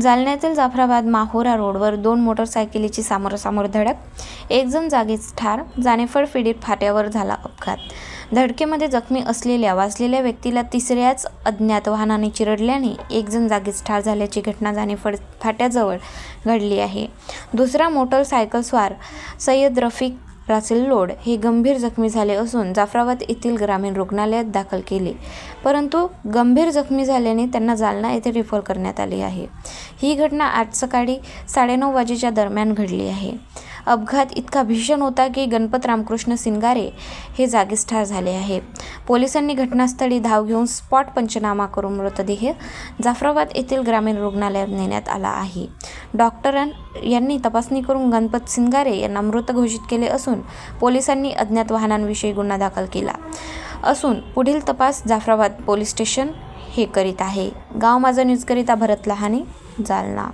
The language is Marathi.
जालन्यातील जाफराबाद माहुरा रोडवर दोन मोटरसायकलीची सामोरासमोर धडक एकजण जागीच ठार जानेफळ फिडीत फाट्यावर झाला अपघात. धडकेमध्ये जखमी असलेल्या वाचलेल्या व्यक्तीला तिसऱ्याच अज्ञात वाहनाने चिरडल्याने एकजण जागीच ठार झाल्याची घटना जानेफळ फाट्याजवळ घडली आहे. दुसरा मोटरसायकलस्वार सय्यद रफिक रासेल लोड हे गंभीर जखमी झाले असून जाफराबाद येथील ग्रामीण रुग्णालयात दाखल केले. परंतु गंभीर जखमी झाल्याने त्यांना जालना येथे रिफर करण्यात आले आहे. ही घटना आज सकाळी साडेनऊ वाजेच्या दरम्यान घडली आहे. अपघात इतका भीषण होता की गणपत रामकृष्ण सिंगारे हे जागीच ठार झाले आहे. पोलिसांनी घटनास्थळी धाव घेऊन स्पॉट पंचनामा करून मृतदेह जाफराबाद येथील ग्रामीण रुग्णालयात नेण्यात आला आहे. डॉक्टरां यांनी तपासणी करून गणपत सिंगारे यांना मृत घोषित केले असून पोलिसांनी अज्ञात वाहनांविषयी गुन्हा दाखल केला. असून पुढील तपास जाफराबाद पोलीस स्टेशन हे करीत आहे. गाव माझा न्यूजकरिता भरत लहाने जालना.